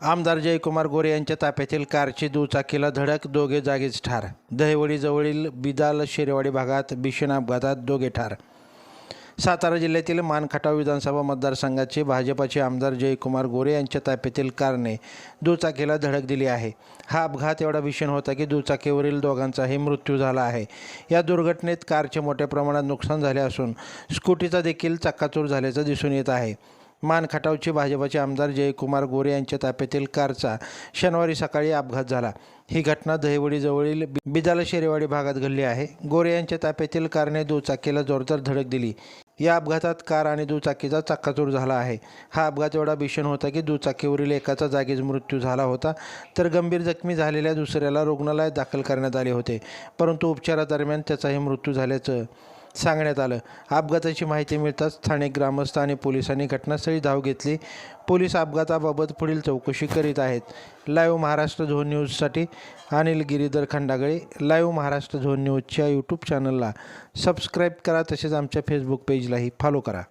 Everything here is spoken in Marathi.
आमदार जयकुमार गोरे यांच्या ताफ्यातील कारची दुचाकीला धडक दोघे जागीच ठार. दहिवडीजवळील बिदाल शेरेवाडी भागात भीषण अपघातात दोघे ठार. सातारा जिल्ह्यातील मानखटाव विधानसभा मतदारसंघाचे भाजपाचे आमदार जयकुमार गोरे यांच्या ताफ्यातील कारने दुचाकीला धडक दिली आहे. हा अपघात एवढा भीषण होता की दुचाकीवरील दोघांचाही मृत्यू झाला आहे. या दुर्घटनेत कारचे मोठ्या प्रमाणात नुकसान झाले असून स्कूटीचा देखील चक्काचूर झाल्याचं दिसून येत आहे. मानखटावचे भाजपाचे आमदार जयकुमार गोरे यांच्या ताफ्यातील कारचा शनिवारी सकाळी अपघात झाला. ही घटना दहिवडीजवळील बिदाला शेरेवाडी भागात घडली आहे. गोरे यांच्या ताफ्यातील कारने दुचाकीला जोरदार धडक दिली. या अपघातात कार आणि दुचाकीचा चक्काचूर झाला आहे. हा अपघात एवढा भीषण होता की दुचाकीवरील एकाचा जागीच मृत्यू झाला होता तर गंभीर जखमी झालेल्या दुसऱ्याला रुग्णालयात दाखल करण्यात आले होते परंतु उपचारादरम्यान त्याचाही मृत्यू झाल्याचं सांगण्यात आलं. अपघाताची माहिती मिळताच स्थानिक ग्रामस्थ आणि पोलिसांनी घटनास्थळी धाव घेतली. पोलीस अपघाताबाबत पुढील चौकशी करीत आहेत. लाईव्ह महाराष्ट्र झोन न्यूजसाठी अनिल गिरीधर खंडागळे लाईव्ह महाराष्ट्र झोन न्यूजच्या यूट्यूब चॅनलला सबस्क्राईब करा. तसेच आमच्या फेसबुक पेजलाही फॉलो करा.